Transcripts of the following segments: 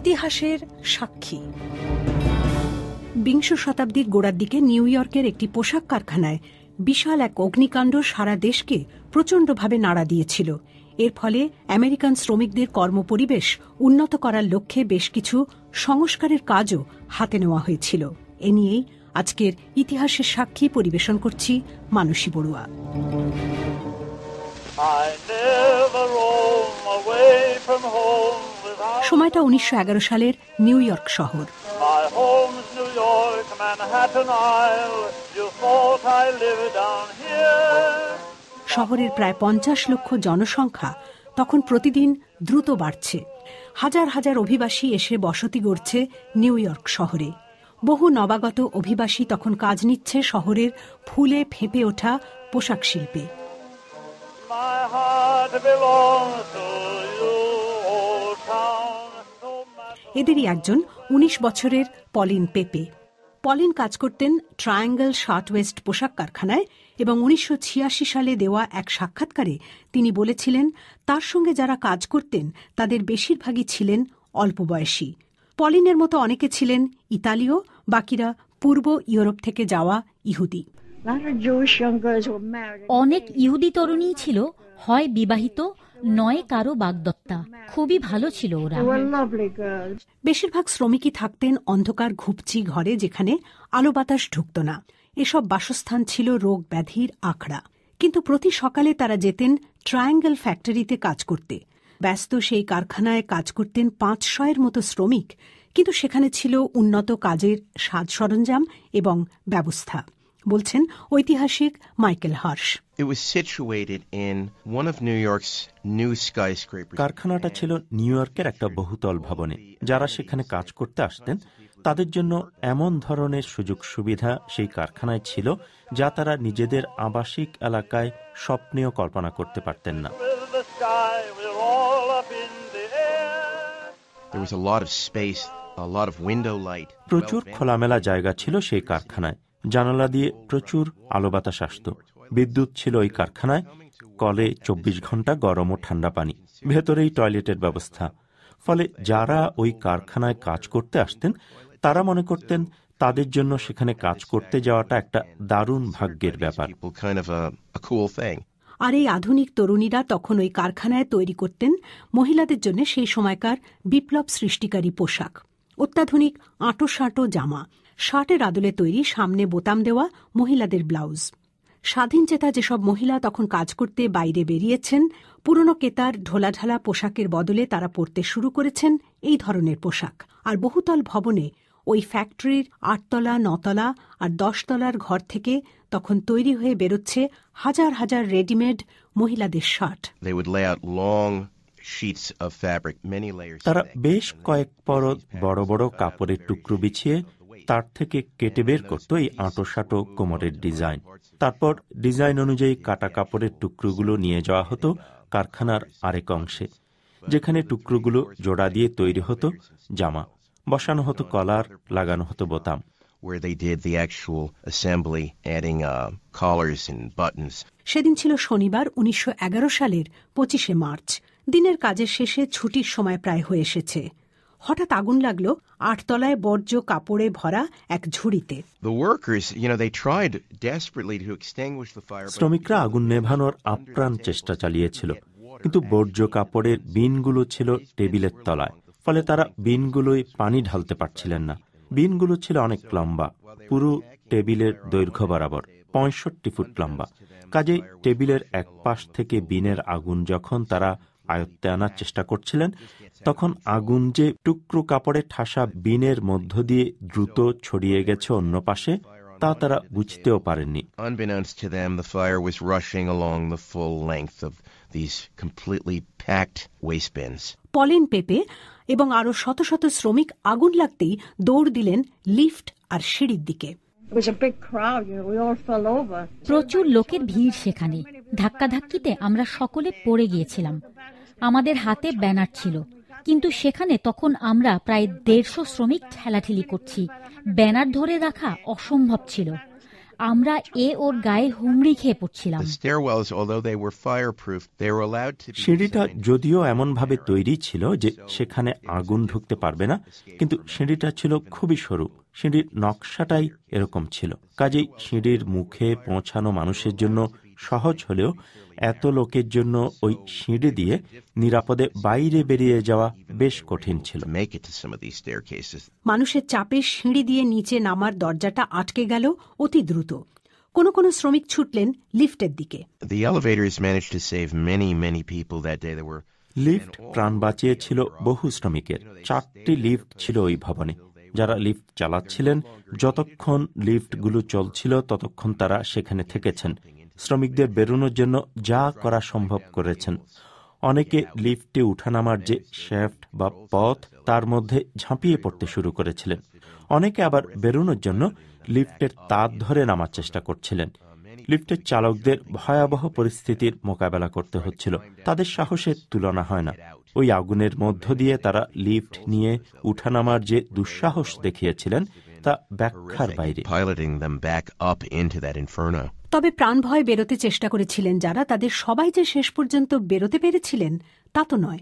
ইতিহাসের সাক্ষী। বিংশ শতাব্দীর গোড়ার দিকে নিউ ইয়র্কের একটি পোশাক কারখানায় বিশাল এক অগ্নিকাণ্ড সারা দেশকে প্রচণ্ডভাবে নাড়া দিয়েছিল। এর ফলে আমেরিকান শ্রমিকদের কর্মপরিবেশ উন্নত করার লক্ষ্যে বেশ কিছু সংস্কারের কাজও হাতে নেওয়া হয়েছিল। এ নিয়েই আজকের ইতিহাসের সাক্ষী পরিবেশন করছি মানসী বড়ুয়া। সময়টা উনিশশো এগারো সালের নিউ ইয়র্ক শহর। শহরের প্রায় পঞ্চাশ লক্ষ জনসংখ্যা তখন প্রতিদিন দ্রুত বাড়ছে। হাজার হাজার অভিবাসী এসে বসতি গড়ছে নিউ ইয়র্ক শহরে। বহু নবাগত অভিবাসী তখন কাজ নিচ্ছে শহরের ফুলে ফেঁপে ওঠা পোশাক শিল্পে। এদেরই একজন ১৯ বছরের পলিন পেপে। পলিন কাজ করতেন ট্রায়াঙ্গল শার্টওয়েস্ট পোশাক কারখানায় এবং উনিশশো ছিয়াশি সালে দেওয়া এক সাক্ষাৎকারে তিনি বলেছিলেন, তার সঙ্গে যারা কাজ করতেন, তাদের বেশিরভাগই ছিলেন অল্প বয়সী। পলিনের মতো অনেকে ছিলেন ইতালীয়, বাকিরা পূর্ব ইউরোপ থেকে যাওয়া ইহুদি। অনেক ইহুদি তরুণী ছিল হয় বিবাহিত নয় কারও বাগদত্তা। খুবই ভালো ছিল ওরা। বেশিরভাগ শ্রমিকই থাকতেন অন্ধকার ঘুপচি ঘরে যেখানে আলো বাতাস ঢুকত না। এসব বাসস্থান ছিল রোগ ব্যাধির আখড়া। কিন্তু প্রতি সকালে তারা যেতেন ট্রায়াঙ্গেল ফ্যাক্টরিতে কাজ করতে। ব্যস্ত সেই কারখানায় কাজ করতেন পাঁচশয়ের মতো শ্রমিক। কিন্তু সেখানে ছিল উন্নত কাজের সাজ সরঞ্জাম এবং ব্যবস্থা। বলছেন ঐতিহাসিক মাইকেল হার্শ। কারখানাটা ছিল নিউ ইয়র্কের একটা বহুতল ভবনে। যারা সেখানে কাজ করতে আসতেন তাদের জন্য এমন ধরনের সুযোগ সুবিধা সেই কারখানায় ছিল যা তারা নিজেদের আবাসিক এলাকায় স্বপ্নেও কল্পনা করতে পারতেন না। প্রচুর খোলামেলা জায়গা ছিল সেই কারখানায়। জানালা দিয়ে প্রচুর আলো বাতাস আসত। বিদ্যুৎ ছিল ওই কারখানায় কলে চব্বিশ ঘণ্টা গরম ও ঠান্ডা পানি। ভেতরেই টয়লেটের ব্যবস্থা। ফলে যারা ওই কারখানায় কাজ করতে আসতেন তারা মনে করতেন তাদের জন্য সেখানে কাজ করতে যাওয়াটা একটা দারুণ ভাগ্যের ব্যাপার। আর এই আধুনিক তরুণীরা তখন ওই কারখানায় তৈরি করতেন মহিলাদের জন্য সেই সময়কার বিপ্লব সৃষ্টিকারী পোশাক। অত্যাধুনিক আঁটো সাঁটো জামা, শার্টের আদলে তৈরি সামনে বোতাম দেওয়া মহিলাদের ব্লাউজ। স্বাধীন চেতা যেসব মহিলা তখন কাজ করতে বাইরে বেরিয়েছেন, পুরনো কেতার ঢোলাঢালা পোশাকের বদলে তারা পরতে শুরু করেছেন এই ধরনের পোশাক। আর বহুতল ভবনে ওই ফ্যাক্টরির আটতলা, নতলা আর দশতলার ঘর থেকে তখন তৈরি হয়ে বেরোচ্ছে হাজার হাজার রেডিমেড মহিলাদের শার্ট। তারা বেশ কয়েক পরত বড় বড় কাপড়ের টুকরো বিছিয়ে তার থেকে কেটে বের করতো এই আঁটো সাঁটো কোমরের ডিজাইন। তারপর ডিজাইন অনুযায়ী কাটা কাপড়ের টুকরোগুলো নিয়ে যাওয়া হতো কারখানার আরেক অংশে যেখানে টুকরোগুলো জোড়া দিয়ে তৈরি হতো জামা বসানো হতো কলার লাগানো হতো বোতাম। সেদিন ছিল শনিবার উনিশশো এগারো সালের পঁচিশে মার্চ। দিনের কাজের শেষে ছুটির সময় প্রায় হয়ে এসেছে। হঠাৎ আগুন লাগল আটতলায় বর্জ্য কাপড়ে ভরা এক ঝুড়িতে। শ্রমিকরা আগুন নেভানোর আপ্রাণ চেষ্টা চালিয়েছিল কিন্তু বর্জ্য কাপড়ের বিনগুলো ছিল টেবিলের তলায় ফলে তারা বিনগুলোই পানি ঢালতে পারছিলেন না। বিনগুলো ছিল অনেক লম্বা পুরো টেবিলের দৈর্ঘ্য বরাবর পঁয়ষট্টি ফুট লম্বা। কাজে টেবিলের এক পাশ থেকে বিনের আগুন যখন তারা আয়ত্তে আনার চেষ্টা করছিলেন তখন আগুন যে টুকরো কাপড়ে ঠাসা বিনের মধ্য দিয়ে দ্রুত ছড়িয়ে গেছে অন্য পাশে তা তারা বুঝতেও পারেননি. পলিন পেপে এবং আরও শত শত শ্রমিক আগুন লাগতেই দৌড় দিলেন লিফট আর সিঁড়ির দিকে। প্রচুর লোকের ভিড় সেখানে। ধাক্কাধাক্কিতে আমরা সকলে পড়ে গিয়েছিলাম। আমাদের হাতে ব্যানার ছিল। কিন্তু সেখানে তখন আমরা প্রায় দেড়শো শ্রমিক ঠেলাঠেলি করছি। ব্যানার ধরে রাখা অসম্ভব ছিল। আমরা এ ওর গায়ে হুমড়ি খেয়ে পড়ছিলাম। সিঁড়িটা যদিও এমনভাবে তৈরি ছিল যে সেখানে আগুন ঢুকতে পারবে না কিন্তু সিঁড়িটা ছিল খুবই সরু। সিঁড়ির নকশাটাই এরকম ছিল। কাজেই সিঁড়ির মুখে পৌঁছানো মানুষের জন্য সহজ হলেও এত লোকের জন্য ওই সিঁড়ি দিয়ে নিরাপদে বাইরে বেরিয়ে যাওয়া বেশ কঠিন ছিল. মানুষের চাপে সিঁড়ি দিয়ে নিচে নামার দরজাটা আটকে গেল অতি দ্রুত। কোনো কোনো শ্রমিক ছুটলেন লিফটের দিকে। লিফট প্রাণ বাঁচিয়েছিল বহু শ্রমিকের। চারটি লিফট ছিল ওই ভবনে। যারা লিফট চালাচ্ছিলেন যতক্ষণ লিফটগুলো চলছিল ততক্ষণ তারা সেখানে থেকেছেন। শ্রমিকদের বেরোনোর জন্য যা করা সম্ভব করেছেন। অনেকে লিফটে উঠানামার যে শ্যাফট বা পথ, তার মধ্যে ঝাঁপিয়ে পড়তে শুরু করেছিলেন। অনেকে আবার বেরোনোর জন্য লিফটের তার ধরে নামার চেষ্টা করছিলেন। লিফটের চালকদের ভয়াবহ পরিস্থিতির মোকাবেলা করতে হচ্ছিল। তাদের সাহসের তুলনা হয় না। ওই আগুনের মধ্য দিয়ে তারা লিফট নিয়ে উঠানামার যে দুঃসাহস দেখিয়েছিলেন, তা ব্যাখ্যার বাইরে। তবে প্রাণভয় বেরোতে চেষ্টা করেছিলেন যারা তাদের সবাই যে শেষ পর্যন্ত বেরোতে পেরেছিলেন তা তো নয়।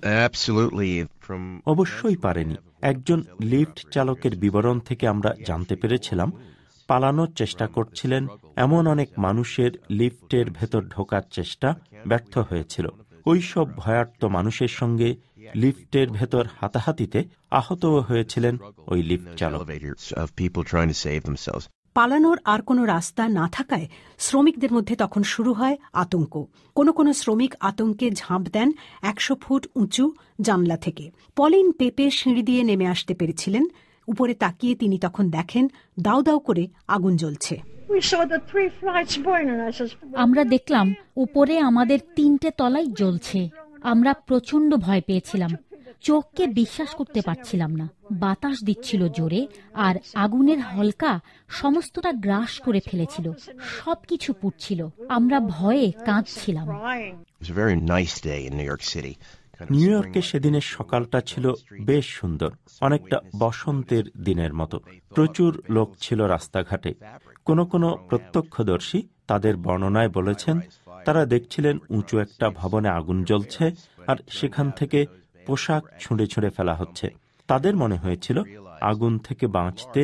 অবশ্যই পারেনি। একজন লিফট চালকের বিবরণ থেকে আমরা জানতে পেরেছিলাম পালানোর চেষ্টা করছিলেন এমন অনেক মানুষের লিফটের ভেতর ঢোকার চেষ্টা ব্যর্থ হয়েছিল। ওই সব ভয়ার্ত মানুষের সঙ্গে লিফটের ভেতর হাতাহাতিতে আহত হয়েছিলেন ওই লিফট চালক। পালানোর আর কোনো রাস্তা না থাকায় শ্রমিকদের মধ্যে তখন শুরু হয় আতঙ্ক। কোনো কোনো শ্রমিক আতঙ্কে ঝাঁপ দেন একশো ফুট উঁচু জানলা থেকে। পলিন পেপে সিঁড়ি দিয়ে নেমে আসতে পেরেছিলেন। উপরে তাকিয়ে তিনি তখন দেখেন দাউ দাউ করে আগুন জ্বলছে। আমরা দেখলাম উপরে আমাদের তিনটে তলাই জ্বলছে। আমরা প্রচণ্ড ভয় পেয়েছিলাম। চোখকে বিশ্বাস করতে পারছিলাম না। বাতাস দিচ্ছিল জোরে আর আগুনের হলকা সমস্তটা গ্রাস করে ফেলেছিল। সবকিছু পুড়ছিল। আমরা ভয়ে কাঁদছিলাম। নিউ ইয়র্কে সেদিনের সকালটা ছিল বেশ সুন্দর অনেকটা বসন্তের দিনের মতো। প্রচুর লোক ছিল রাস্তাঘাটে। কোনো কোনো প্রত্যক্ষদর্শী তাদের বর্ণনায় বলেছেন তারা দেখছিলেন উঁচু একটা ভবনে আগুন জ্বলছে আর সেখান থেকে পোশাক ছুঁড়ে ছুঁড়ে ফেলা হচ্ছে। তাদের মনে হয়েছিল আগুন থেকে বাঁচতে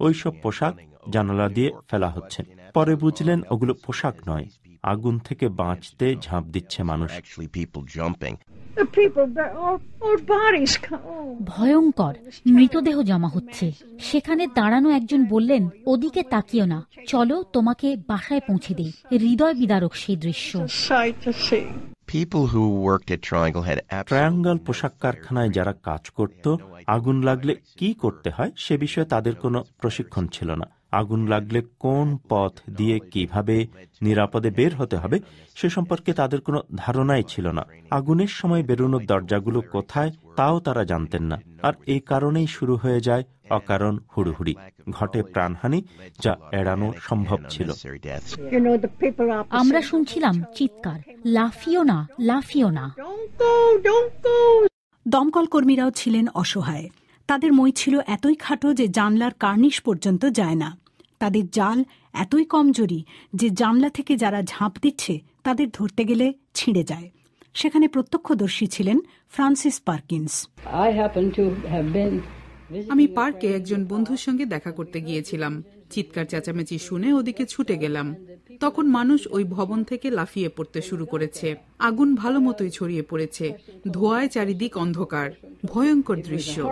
ওইসব পোশাক জানালা দিয়ে ফেলা হচ্ছে। পরে বুঝলেন ওগুলো পোশাক নয় আগুন থেকে বাঁচতে ঝাঁপ দিচ্ছে মানুষ। ভয়ঙ্কর মৃতদেহ জমা হচ্ছে। সেখানে দাঁড়ানো একজন বললেন ওদিকে তাকিও না। চলো তোমাকে বাসায় পৌঁছে দেই। হৃদয় বিদারক সেই দৃশ্য। ট্রায়াঙ্গল পোশাক কারখানায় যারা কাজ করত আগুন লাগলে কি করতে হয় সে বিষয়ে তাদের কোনো প্রশিক্ষণ ছিল না। আগুন লাগলে কোন পথ দিয়ে কীভাবে নিরাপদে বের হতে হবে সে সম্পর্কে তাদের কোনো ধারণাই ছিল না। আগুনের সময় বেরোনোর দরজাগুলো কোথায় তাও তারা জানতেন না। আর এই কারণেই শুরু হয়ে যায় অকারণ হুড়ুহুড়ি। ঘটে প্রাণহানি যা এড়ানো সম্ভব ছিল. আমরা শুনছিলাম চিৎকার লাফিও না লাফিও না. দমকল কর্মীরাও ছিলেন অসহায়। তাদের মই ছিল এতই খাটো যে জানলার কার্নিশ পর্যন্ত যায় না। তাদের জাল এতই কমজোরি যে জানলা থেকে যারা ঝাঁপ দিচ্ছে তাদের ধরতে গেলে ছিঁড়ে যায়। সেখানে প্রত্যক্ষদর্শী ছিলেন ফ্রান্সিস পার্কিন্স। আমি পার্কে একজন বন্ধুর সঙ্গে দেখা করতে গিয়েছিলাম। চিৎকার চেঁচামেচি শুনে ওদিকে ছুটে গেলাম। তখন মানুষ ওই ভবন থেকে লাফিয়ে পড়তে শুরু করেছে। আগুন ভালো মতোই ছড়িয়ে পড়েছে। ধোঁয়ায় চারিদিক অন্ধকার। ভয়ঙ্কর দৃশ্য.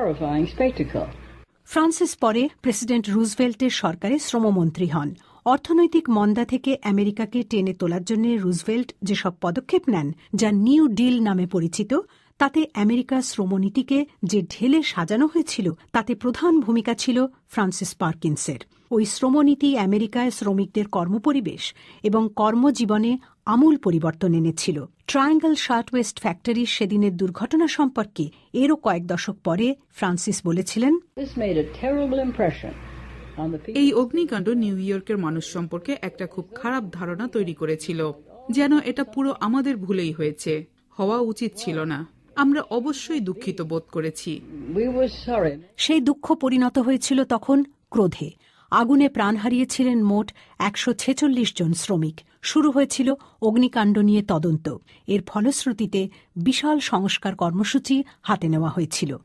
ফ্রান্সিস পরে প্রেসিডেন্ট রুজভেল্টের সরকারে শ্রমমন্ত্রী হন। অর্থনৈতিক মন্দা থেকে আমেরিকাকে টেনে তোলার জন্য রুজভেল্ট যেসব পদক্ষেপ নেন, যা নিউ ডিল নামে পরিচিত, তাতে আমেরিকার শ্রমনীতিকে যে ঢেলে সাজানো হয়েছিল, তাতে প্রধান ভূমিকা ছিল ফ্রান্সিস পার্কিন্সের। ওই শ্রমনীতি আমেরিকায় শ্রমিকদের কর্মপরিবেশ এবং কর্মজীবনে আমূল পরিবর্তন এনেছিল ট্রায়াঙ্গল শার্ট ওয়েস্ট ফ্যাক্টরির সেদিনের দুর্ঘটনা সম্পর্কে এরও কয়েক দশক পরে ফ্রান্সিস বলেছিলেন This made a terrible impression on the people. এই অগ্নিকাণ্ড নিউ ইয়র্কের মানুষ সম্পর্কে একটা খুব খারাপ ধারণা তৈরি করেছিল যেন এটা পুরো আমাদের ভুলেই হয়েছে হওয়া উচিত ছিল না আমরা অবশ্যই দুঃখিত বোধ করেছি. সেই দুঃখ পরিণত হয়েছিল তখন ক্রোধে আগুনে প্রাণ হারিয়েছিলেন মোট একশো ছেচল্লিশ জন শ্রমিক। শুরু হয়েছিল অগ্নিকাণ্ড নিয়ে তদন্ত। এর ফলশ্রুতিতে বিশাল সংস্কার কর্মসূচি হাতে নেওয়া হয়েছিল.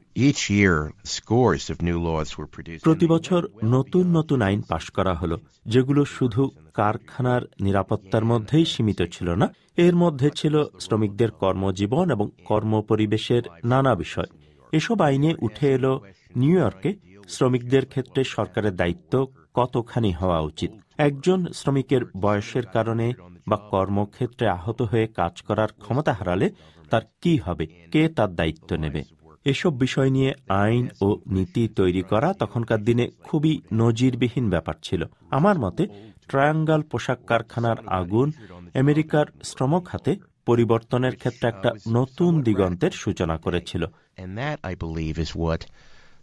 প্রতি বছর নতুন নতুন আইন পাশ করা হলো যেগুলো শুধু কারখানার নিরাপত্তার মধ্যেই সীমিত ছিল না এর মধ্যে ছিল শ্রমিকদের কর্মজীবন এবং কর্মপরিবেশের নানা বিষয়। এসব আইনে উঠে এলো নিউ ইয়র্কে শ্রমিকদের ক্ষেত্রে সরকারের দায়িত্ব কতখানি হওয়া উচিত? একজন শ্রমিকের বয়সের কারণে বা কর্মক্ষেত্রে আহত হয়ে কাজ করার ক্ষমতা হারালে তার কি হবে? কে তার দায়িত্ব নেবে? এসব বিষয় নিয়ে আইন ও নীতি তৈরি করা তখনকার দিনে খুবই নজিরবিহীন ব্যাপার ছিল। আমার মতে, ট্রায়াঙ্গাল পোশাক কারখানার আগুন আমেরিকার শ্রম খাতে পরিবর্তনের ক্ষেত্রে একটা নতুন দিগন্তের সূচনা করেছিল।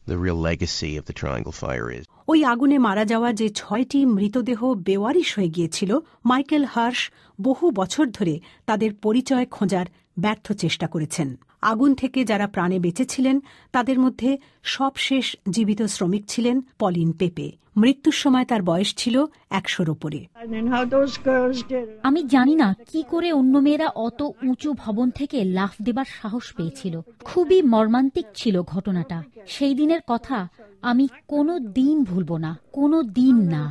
The real legacy of the Triangle Fire is. ওই আগুনে মারা যাওয়া যে ছয়টি মৃতদেহ বেওয়ারিশ হয়ে গিয়েছিল, মাইকেল হার্শ বহু বছর ধরে তাদের পরিচয় খোঁজার ব্যর্থ চেষ্টা করেছেন আগুন থেকে যারা প্রাণে বেঁচেছিলেন তাদের মধ্যে সবশেষ জীবিত শ্রমিক ছিলেন পলিন পেপে। মৃত্যুর সময় তার বয়স ছিল একশোর ওপরে. আমি জানি না কি করে অন্য মেয়েরা অত উঁচু ভবন থেকে লাফ দেবার সাহস পেয়েছিল। খুবই মর্মান্তিক ছিল ঘটনাটা। সেই দিনের কথা আমি কোনো দিন ভুলব না কোনো দিন না।